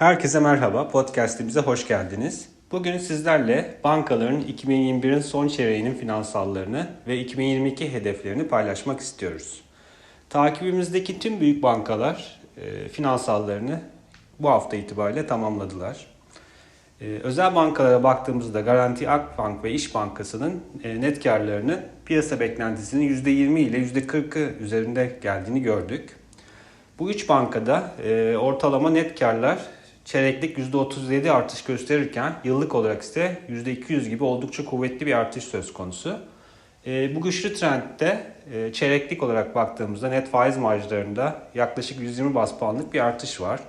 Herkese merhaba, podcastimize hoş geldiniz. Bugün sizlerle bankaların 2021'in son çeyreğinin finansallarını ve 2022 hedeflerini paylaşmak istiyoruz. Takibimizdeki tüm büyük bankalar e, finansallarını bu hafta itibariyle tamamladılar. E, özel bankalara baktığımızda Garanti Akbank ve İş Bankası'nın e, net karlarını piyasa beklentisinin %20 ile %40'ı üzerinde geldiğini gördük. Bu üç bankada ortalama net karlar çeyreklik %37 artış gösterirken yıllık olarak ise %200 gibi oldukça kuvvetli bir artış söz konusu. E, bu güçlü trendde e, çeyreklik olarak baktığımızda net faiz marjlarında yaklaşık 120 bas puanlık bir artış var.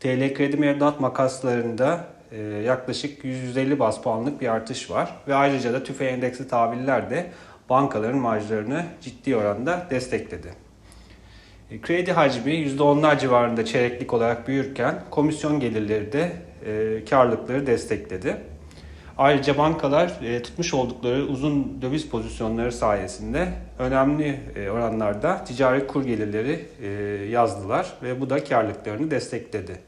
TL kredi mevduat makaslarında e, yaklaşık 150 bas puanlık bir artış var. Ve ayrıca da tüfe endeksli tahviller de bankaların marjlarını ciddi oranda destekledi. E, kredi hacmi %10'lar civarında çeyreklik olarak büyürken komisyon gelirleri de e, karlılıkları destekledi. Ayrıca bankalar e, tutmuş oldukları uzun döviz pozisyonları sayesinde önemli e, oranlarda ticari kur gelirleri e, yazdılar ve bu da karlılıklarını destekledi.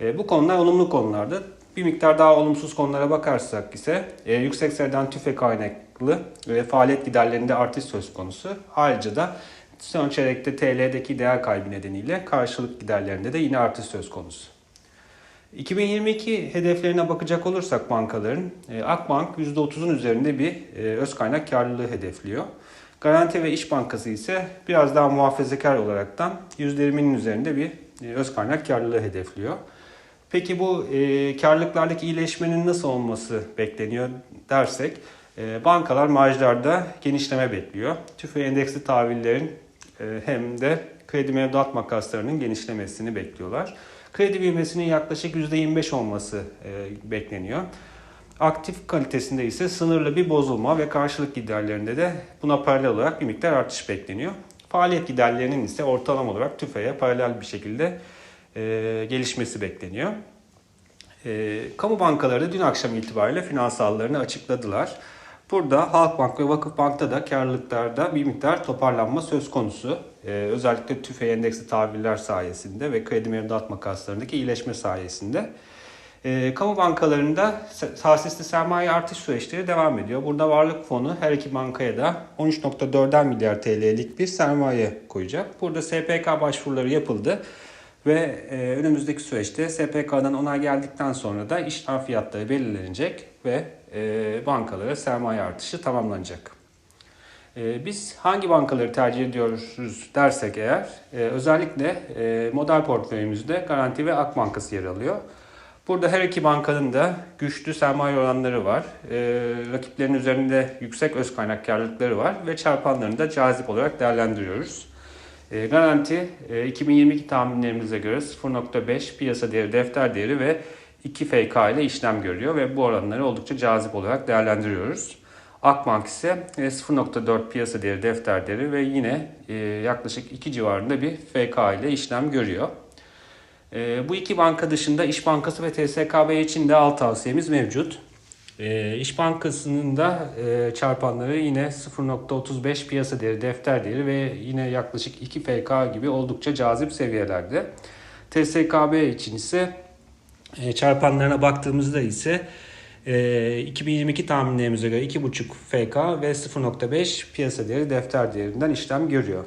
E, bu konular olumlu konulardı. Bir miktar daha olumsuz konulara bakarsak ise e, yüksek sayıdan tüfe kaynaklı ve faaliyet giderlerinde artış söz konusu. Ayrıca da Son çeyrekte TL'deki değer kaybı nedeniyle karşılık giderlerinde de yine artış söz konusu. 2022 hedeflerine bakacak olursak bankaların e, Akbank %30'un üzerinde bir e, öz kaynak karlılığı hedefliyor. Garanti ve İş Bankası ise biraz daha muhafazakar olaraktan %20'nin üzerinde bir e, öz kaynak karlılığı hedefliyor. Peki bu e, karlılıklardaki iyileşmenin nasıl olması bekleniyor dersek e, bankalar marjlarda genişleme bekliyor. TÜFE endeksli tahvillerin hem de kredi mevduat makaslarının genişlemesini bekliyorlar. Kredi büyümesinin yaklaşık %25 olması e, bekleniyor. Aktif kalitesinde ise sınırlı bir bozulma ve karşılık giderlerinde de buna paralel olarak bir miktar artış bekleniyor. Faaliyet giderlerinin ise ortalama olarak tüfeğe paralel bir şekilde e, gelişmesi bekleniyor. E, kamu bankaları da dün akşam itibariyle finansallarını açıkladılar. Burada Halkbank ve Vakıfbank'ta da karlılıklarda bir miktar toparlanma söz konusu. Ee, özellikle tüfe endeksli tahviller sayesinde ve kredi mevduat makaslarındaki iyileşme sayesinde. Ee, kamu bankalarında tahsisli sermaye artış süreçleri devam ediyor. Burada varlık fonu her iki bankaya da 13.4 milyar TL'lik bir sermaye koyacak. Burada SPK başvuruları yapıldı. Ve e, önümüzdeki süreçte SPK'dan onay geldikten sonra da işlem fiyatları belirlenecek ve e, bankalara sermaye artışı tamamlanacak. E, biz hangi bankaları tercih ediyoruz dersek eğer e, özellikle e, model portföyümüzde Garanti ve Ak Bankası yer alıyor. Burada her iki bankanın da güçlü sermaye oranları var. E, rakiplerin üzerinde yüksek öz kaynak karlılıkları var ve çarpanlarını da cazip olarak değerlendiriyoruz. E, garanti e, 2022 tahminlerimize göre 0.5 piyasa değeri, defter değeri ve 2 FK ile işlem görüyor ve bu oranları oldukça cazip olarak değerlendiriyoruz. Akbank ise 0.4 e, piyasa değeri, defter değeri ve yine e, yaklaşık 2 civarında bir FK ile işlem görüyor. E, bu iki banka dışında İş Bankası ve TSKB için de alt tavsiyemiz mevcut. İş Bankası'nın da çarpanları yine 0.35 piyasa değeri, defter değeri ve yine yaklaşık 2 FK gibi oldukça cazip seviyelerde. TSKB için ise e, çarpanlarına baktığımızda ise 2022 e, tahminlerimize göre 2.5 FK ve 0.5 piyasa değeri defter değerinden işlem görüyor.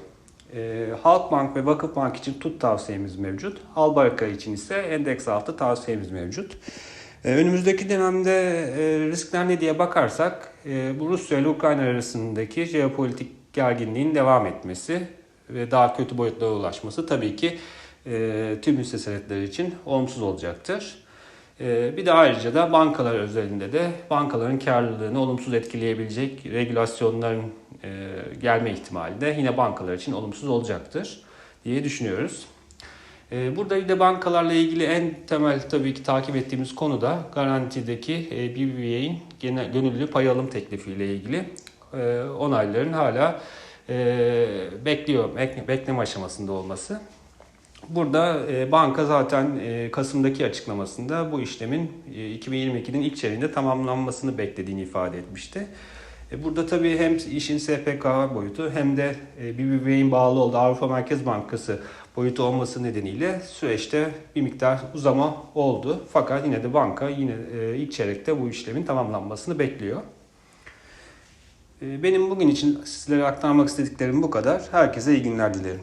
E, Halkbank ve Vakıfbank için tut tavsiyemiz mevcut. Albarka için ise endeks altı tavsiyemiz mevcut. Önümüzdeki dönemde riskler ne diye bakarsak bu Rusya ile Ukrayna arasındaki jeopolitik gerginliğin devam etmesi ve daha kötü boyutlara ulaşması tabii ki tüm hisse senetleri için olumsuz olacaktır. Ee, bir de ayrıca da bankalar özelinde de bankaların karlılığını olumsuz etkileyebilecek regülasyonların e, gelme ihtimali de yine bankalar için olumsuz olacaktır diye düşünüyoruz. Burada bir de bankalarla ilgili en temel tabii ki takip ettiğimiz konu da garantideki e, BBVA'nin gönüllü pay alım teklifiyle ilgili e, onayların hala bekliyor, bekleme aşamasında olması. Burada e, banka zaten e, Kasım'daki açıklamasında bu işlemin e, 2022'nin ilk çeyreğinde tamamlanmasını beklediğini ifade etmişti. E, Burada tabii hem işin SPK boyutu hem de e, BBVA'nin bağlı olduğu Avrupa Merkez Bankası boyutu olması nedeniyle süreçte bir miktar uzama oldu. Fakat yine de banka yine e, ilk çeyrekte bu işlemin tamamlanmasını bekliyor. E, Benim bugün için sizlere aktarmak istediklerim bu kadar. Herkese iyi günler dilerim.